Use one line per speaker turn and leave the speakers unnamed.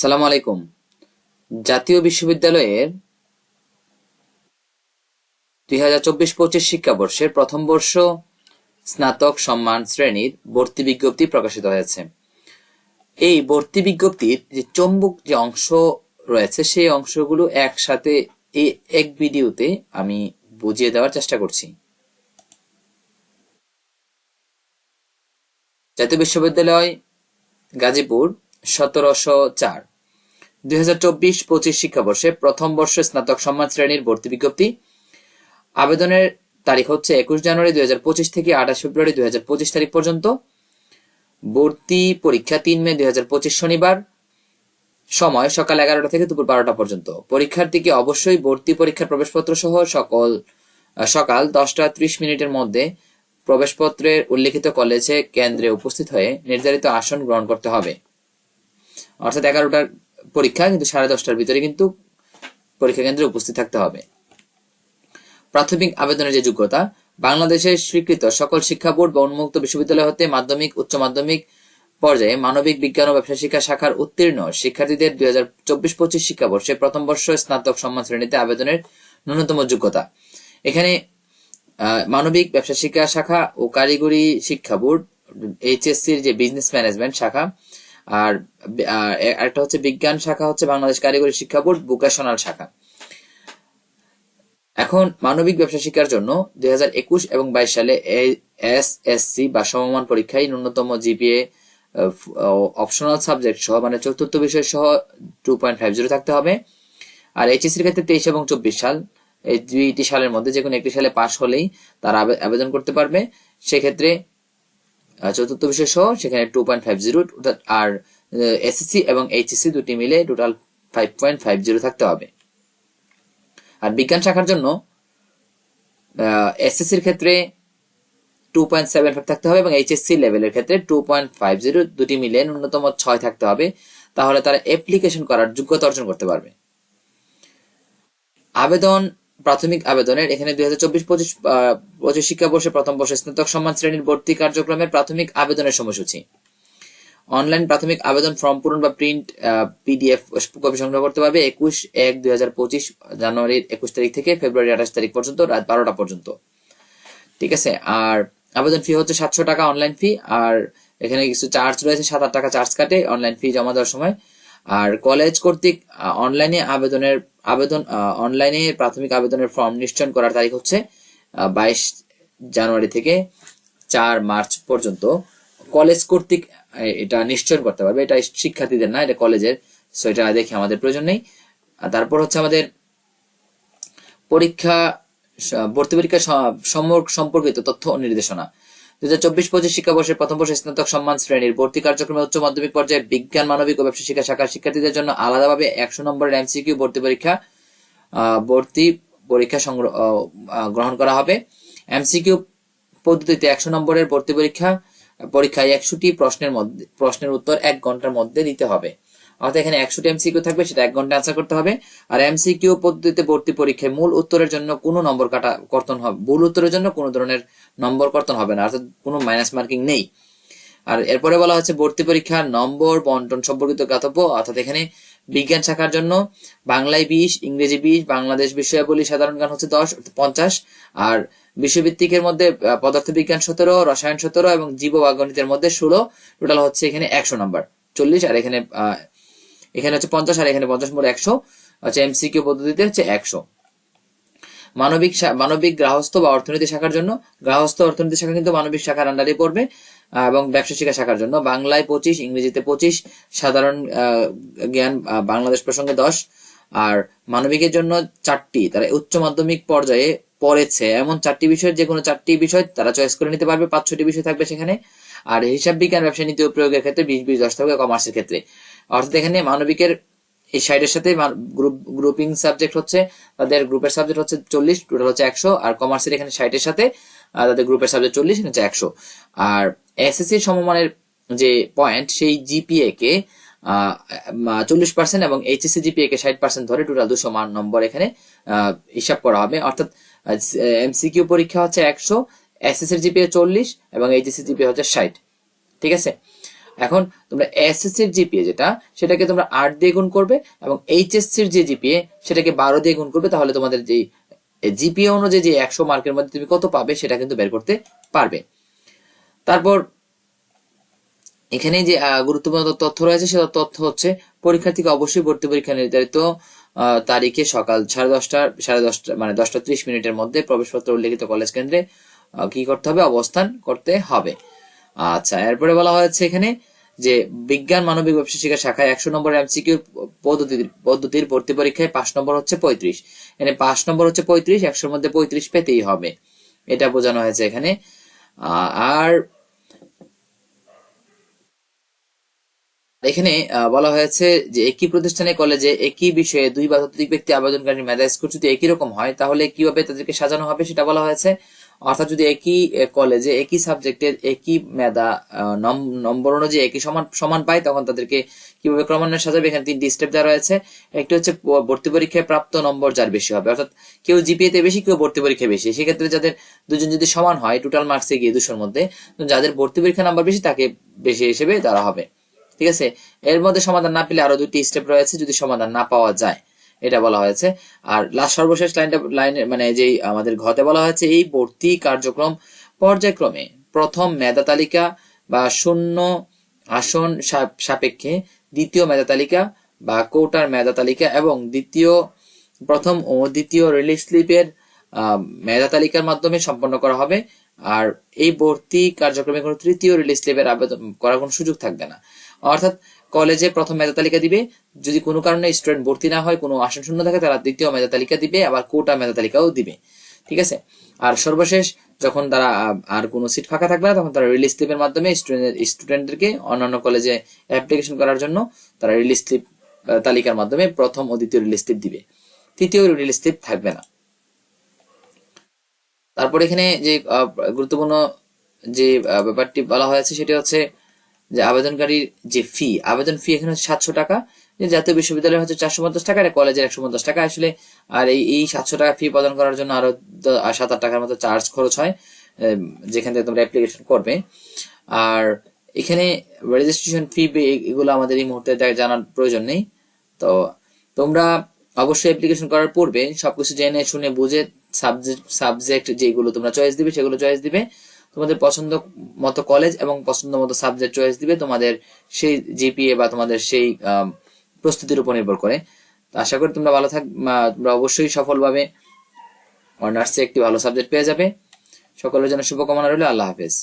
সালাম আলাইকুম। জাতীয় বিশ্ববিদ্যালয়ের দুই হাজার চব্বিশ পঁচিশ শিক্ষাবর্ষের প্রথম বর্ষ স্নাতক সম্মান শ্রেণির ভর্তি বিজ্ঞপ্তি প্রকাশিত হয়েছে। এই ভর্তি বিজ্ঞপ্তির যে চম্বুক যে অংশ রয়েছে, সেই অংশগুলো একসাথে এই এক ভিডিওতে আমি বুঝিয়ে দেওয়ার চেষ্টা করছি। জাতীয় বিশ্ববিদ্যালয় গাজীপুর সতেরোশো চার। দুই হাজার চব্বিশ পঁচিশ শিক্ষাবর্ষে প্রথম বর্ষ স্নাতক সম্মান শ্রেণির ভর্তি বিজ্ঞপ্তি। আবেদনের তারিখ হচ্ছে একুশ জানুয়ারি দুই পঁচিশ থেকে আঠাশ ফেব্রুয়ারি দুই পঁচিশ তারিখ পর্যন্ত। ভর্তি পরীক্ষা তিন মে দুই পঁচিশ শনিবার। সময় সকাল এগারোটা থেকে দুপুর বারোটা পর্যন্ত। পরীক্ষার্থীকে অবশ্যই ভর্তি পরীক্ষার প্রবেশপত্র সহ সকল সকাল দশটা ত্রিশ মিনিটের মধ্যে প্রবেশপত্রের উল্লেখিত কলেজে কেন্দ্রে উপস্থিত হয়ে নির্ধারিত আসন গ্রহণ করতে হবে। অর্থাৎ এগারোটার পরীক্ষা কিন্তু সাড়ে দশটার ভিতরে কিন্তু পরীক্ষা কেন্দ্রে উপস্থিত থাকতে হবে। প্রাথমিক আবেদনের যে যোগ্যতা বাংলাদেশের স্বীকৃত সকল শিক্ষা বোর্ড বা উন্মুক্ত বিশ্ববিদ্যালয় হতে মাধ্যমিক, উচ্চ মাধ্যমিক পর্যায়ে মানবিক বিজ্ঞান ও ব্যবসা শিক্ষা শাখার উত্তীর্ণ শিক্ষার্থীদের দুই হাজার চব্বিশ পঁচিশ শিক্ষাবর্ষে প্রথম বর্ষ স্নাতক সম্মান শ্রেণীতে আবেদনের ন্যূনতম যোগ্যতা। এখানে মানবিক ব্যবসা শিক্ষা শাখা ও কারিগরি শিক্ষা বোর্ড, এইচএসসির যে বিজনেস ম্যানেজমেন্ট শাখা আর একটা হচ্ছে বিজ্ঞান শাখা হচ্ছে বাংলাদেশ কারিগরি শিক্ষা বোর্ড, ভোকেশনাল শাখা। এখন মানবিক ব্যবসা শিক্ষার জন্য দুই হাজার একুশ এবং বাইশ সালে এস এস সি বা সমমান পরীক্ষায় ন্যূনতম জিপিএ অপশনাল সাবজেক্ট সহ মানে চতুর্থ বিষয় সহ টু পয়েন্ট ফাইভ জিরো থাকতে হবে। আর এইচএসসির ক্ষেত্রে তেইশ এবং চব্বিশ সাল, এই দুইটি সালের মধ্যে যে কোনো একটি সালে পাশ হলেই তারা আবেদন করতে পারবে। সেক্ষেত্রে চতুর্থ বিষয় সহ সেখানে টু পয়েন্ট ফাইভ জিরো আর এসএসসি এবং এইচএসসি দুটি মিলে total five point five zero থাকতে হবে। আর বিজ্ঞান শাখার জন্য এসএসসির ক্ষেত্রে টু পয়েন্ট সেভেন ফাইভ থাকতে হবে এবং এইচএসসি লেভেলের ক্ষেত্রে টু পয়েন্ট ফাইভ জিরো দুটি মিলে ন্যূনতম ছয় থাকতে হবে, তাহলে তারা অ্যাপ্লিকেশন করার যোগ্যতা অর্জন করতে পারবে। আবেদন প্রাথমিক আবেদনের এখানে দুই হাজার চব্বিশ, পঁচিশ পঁচিশ শিক্ষাবর্ষে প্রথম বর্ষে স্নাতক সম্মান শ্রেণির ভর্তি কার্যক্রমের প্রাথমিক আবেদনের সময়সূচি। অনলাইন প্রাথমিক আবেদন ফর্ম পূরণ বা প্রিন্ট পিডিএফ কপি সংগ্রহ করতে পারবে একুশ এক দুই হাজার পঁচিশ জানুয়ারির একুশ তারিখ থেকে ফেব্রুয়ারি আঠাশ তারিখ পর্যন্ত, রাত বারোটা পর্যন্ত। ঠিক আছে? আর আবেদন ফি হচ্ছে সাতশো টাকা অনলাইন ফি আর এখানে কিছু চার্জ রয়েছে, সাত টাকা চার্জ কাটে অনলাইন ফি জমা দেওয়ার সময়। আর কলেজ কর্তৃক অনলাইনে আবেদনের, আবেদন অনলাইনে প্রাথমিক আবেদনের ফর্ম নিশ্চয়ন করার তারিখ হচ্ছে বাইশ জানুয়ারি থেকে চার মার্চ পর্যন্ত। কলেজ কর্তৃক এটা নিশ্চয়ন করতে পারবে। এটা শিক্ষার্থীদের না, এটা কলেজের সো এটা দেখে আমাদের প্রয়োজন নেই। তারপর হচ্ছে আমাদের পরীক্ষা ভর্তি পরীক্ষা সম্পর্কিত তথ্য ও নির্দেশনা। দু হাজার চব্বিশ পঁচিশ শিক্ষাবর্ষের প্রথম বর্ষে স্নাতক সম্মান শ্রেণির ভর্তি কার্যক্রমে উচ্চ মাধ্যমিক পর্যায়ে বিজ্ঞান, মানবিক ও ব্যবসা শিক্ষা শাখার শিক্ষার্থীদের জন্য আলাদাভাবে একশো নম্বরের এমসিকিউ ভর্তি পরীক্ষা ভর্তি পরীক্ষা সংগ্রহ গ্রহণ করা হবে। এমসিকিউ পদ্ধতিতে একশো নম্বরের ভর্তি পরীক্ষা, পরীক্ষায় একশোটি প্রশ্নের মধ্যে, প্রশ্নের উত্তর এক ঘণ্টার মধ্যে দিতে হবে। অর্থাৎ এখানে একশোটি এমসিকিউ থাকবে, সেটা এক ঘণ্টা আনসার করতে হবে। আর এমসিকিউ পদ্ধতিতে ভর্তি পরীক্ষায় মূল উত্তরের জন্য কোনো নম্বর কাটা কর্তন হবে, ভুল উত্তরের জন্য কোনো ধরনের নম্বর কর্তন হবে না, অর্থাৎ কোনো মাইনাস মার্কিং নেই। আর এরপরে বলা হচ্ছে ভর্তি পরীক্ষার নম্বর, বন্টন সম্পর্কিত গাতব্য অর্থাৎ এখানে বিজ্ঞান শাখার জন্য বাংলায় বিশ, ইংরেজি বিশ, বাংলাদেশ বিষয়াবলী সাধারণ জ্ঞান হচ্ছে দশ পঞ্চাশ। আর বিশ্বভিত্তিকের মধ্যে পদার্থ বিজ্ঞান সতেরো, রসায়ন সতেরো এবং জীব বা গণিতের মধ্যে ষোলো। টোটাল হচ্ছে এখানে একশো নাম্বার চল্লিশ। আর এখানে এখানে হচ্ছে পঞ্চাশ আর এখানে পঞ্চাশ মোট একশো। হচ্ছে এমসিকিউ পদ্ধতিতে হচ্ছে একশো। মানবিক মানবিক গ্রাহস্থ বা অর্থনীতি শাখার জন্য, গ্রাহস্থ অর্থনীতি শাখা কিন্তু মানবিক শাখার আন্ডারে পড়বে এবং ব্যবসা শিক্ষা শাখার জন্য। বাংলায় পঁচিশ, ইংরেজিতে পঁচিশ, সাধারণ জ্ঞান বাংলাদেশ প্রসঙ্গে দশ, আর মানবিকের জন্য চারটি। তারা উচ্চ মাধ্যমিক পর্যায়ে পড়েছে। এমন চারটি বিষয়ের যে কোনো চারটি বিষয় তারা চয়েস করে নিতে পারবে। পাঁচ ছটি বিষয় থাকবে সেখানে। আর হিসাব বিজ্ঞান, ব্যবসা নীতি প্রয়োগের ক্ষেত্রে বিশ বিশ, দশ থাকবে কমার্সের ক্ষেত্রে। অর্থাৎ এখানে মানবিকের এই সাইডের সাথে গ্রুপ সাবজেক্ট হচ্ছে, তাদের গ্রুপের সাবজেক্ট হচ্ছে চল্লিশ টোটাল হচ্ছে একশো, আর কমার্সের এখানে সাইডের সাথে তাদের গ্রুপের সাবজেক্ট চল্লিশ হচ্ছে একশো। আর এসএসসি সমমানের যে পয়েন্ট সেই জিপিএ কে চল্লিশ পার্সেন্ট এবং এইচএসসি জিপিএ কে ষাট পার্সেন্ট ধরে টোটাল দুশো মান নম্বর এখানে হিসাব করা হবে। অর্থাৎ এমসিকিউ পরীক্ষা হচ্ছে একশো এসএসসি জিপিএ চল্লিশ এবং এইচএসসি জিপিএ হচ্ছে ষাট। ঠিক আছে? এখন তোমরা এসএসসি এর জিপিএ যেটা, সেটাকে তোমরা আট দিয়ে গুণ করবে এবং এইচএসসি এর যে জিপিএ সেটাকে বারো দিয়ে গুণ করবে, তাহলে তোমাদের যে জিপিএ অনুযায়ী যে একশো মার্কের মধ্যে তুমি কত পাবে, সেটা কিন্তু বের করতে পারবে। তারপর এখানে যে গুরুত্বপূর্ণ তথ্য রয়েছে, সেটা তথ্য হচ্ছে পরীক্ষার্থীকে অবশ্যই ভর্তি পরীক্ষা নির্ধারিত তারিখে সকাল সাড়ে দশটা সাড়ে দশটা মানে দশটা ত্রিশ মিনিটের মধ্যে প্রবেশপত্র উল্লেখিত কলেজ কেন্দ্রে কি করতে হবে? অবস্থান করতে হবে। আচ্ছা এরপরে বলা হয়েছে এখানে যে বিজ্ঞান মানবিক ব্যবসা শিক্ষা শাখায় একশো নম্বর এমসিকিউ পদ্ধতির পদ্ধতির ভর্তি পরীক্ষায় পাঁচ নম্বর হচ্ছে পঁয়ত্রিশ। এখানে পাঁচ নম্বর হচ্ছে পঁয়ত্রিশ, একশোর মধ্যে পঁয়ত্রিশ পেতেই হবে। এটা বোঝানো হয়েছে এখানে। আর এখানে বলা হয়েছে যে একই প্রতিষ্ঠানে কলেজে একই বিষয়ে দুই বা ততোধিক ব্যক্তি আবেদনকারী মেধা স্কোর যদি একই রকম হয়, তাহলে কীভাবে তাদেরকে সাজানো হবে সেটা বলা হয়েছে? অর্থাৎ যদি একই কলেজে একই সাবজেক্টের একই মেধা নম্বর অনুযায়ী একই সমান সমান পায়, তখন তাদেরকে কীভাবে ক্রমান্বয়ে সাজাবে? এখানে তিনটি স্টেপ দেওয়া রয়েছে। একটি হচ্ছে ভর্তি পরীক্ষায় প্রাপ্ত নম্বর যার বেশি হবে। অর্থাৎ কেউ জিপিএ তে বেশি, কেউ ভর্তি পরীক্ষায় বেশি। সেক্ষেত্রে যাদের দুজন যদি সমান হয় টোটাল মার্কসে গিয়ে দুশোর মধ্যে যাদের ভর্তি পরীক্ষা নাম্বার বেশি, তাকে বেশি হিসেবে ধরা হবে। ঠিক আছে? এর মধ্যে সমাধান না পেলে আরও দুটি স্টেপ রয়েছে যদি সমাধান না পাওয়া যায়। এটা বলা হয়েছে। আর লাস্ট সর্বশেষ লাইনটা লাইনে মানে যে আমাদের ঘতে বলা হয়েছে, এই ভর্তি কার্যক্রম পর্যায়ক্রমে প্রথম মেধা তালিকা বা শূন্য আসন সাপেক্ষে দ্বিতীয় মেধা তালিকা বা কোটার মেধা তালিকা এবং দ্বিতীয়, প্রথম ও দ্বিতীয় রিলিজ স্লিপের মেধা তালিকার মাধ্যমে সম্পন্ন করা হবে। আর এই ভর্তি কার্যক্রমে কোনো তৃতীয় রিলিজ স্লিপের আবেদন করার কোনো সুযোগ থাকবে না। অর্থাৎ কলেজে প্রথম মেধা তালিকা দিবে। যদি কোনো কারণে স্টুডেন্ট ভর্তি না হয়, কোনো আসন শূন্য থাকে, তারা দ্বিতীয় মেধা তালিকা দিবে, আবার কোটা মেধা তালিকাও দিবে। ঠিক আছে? আর সর্বশেষ, যখন তারা আর কোনো সিট ফাঁকা থাকবে না, তখন তারা রিলিজ স্লিপের মাধ্যমে স্টুডেন্ট স্টুডেন্টদেরকে অন্যান্য কলেজে অ্যাপ্লিকেশন করার জন্য তারা রিলিজ স্লিপ তালিকার মাধ্যমে প্রথম ও দ্বিতীয় রিলিজ স্লিপ দিবে। তৃতীয় রিলিজ স্লিপ থাকবে না। তারপর এখানে যে গুরুত্বপূর্ণ যে ব্যাপারটি বলা হয়েছে, সেটি হচ্ছে যে আবেদনকারীর যে ফি আবেদন ফি এখানে হচ্ছে সাতশো টাকা। জাতীয় বিশ্ববিদ্যালয় হচ্ছে চারশো পঞ্চাশ টাকা আর কলেজের একশো পঞ্চাশ টাকা। আসলে আর এই এই সাতশো টাকা ফি প্রদান করার জন্য আরও সাত আট টাকার মতো চার্জ খরচ হয় যেখান থেকে তোমরা অ্যাপ্লিকেশন করবে। আর এখানে রেজিস্ট্রেশন ফি এগুলো আমাদের এই মুহূর্তে জানার প্রয়োজন নেই। তো তোমরা অবশ্যই অ্যাপ্লিকেশন করার পূর্বে সবকিছু জেনে শুনে বুঝে সাবজেক্ট সাবজেক্ট যেগুলো তোমরা চয়েস দিবে, সেগুলো চয়েস দিবে। তোমাদের পছন্দ মতো কলেজ এবং পছন্দ মতো সাবজেক্ট চয়েস দিবে তোমাদের সেই জিপিএ বা তোমাদের সেই প্রস্তুতির উপর নির্ভর করে। আশা করি তোমরা ভালো থাক তোমরা অবশ্যই সফলভাবে অনার্সে একটি ভালো সাবজেক্ট পেয়ে যাবে। সকলের জন্য শুভকামনা রইল, আল্লাহ হাফেজ।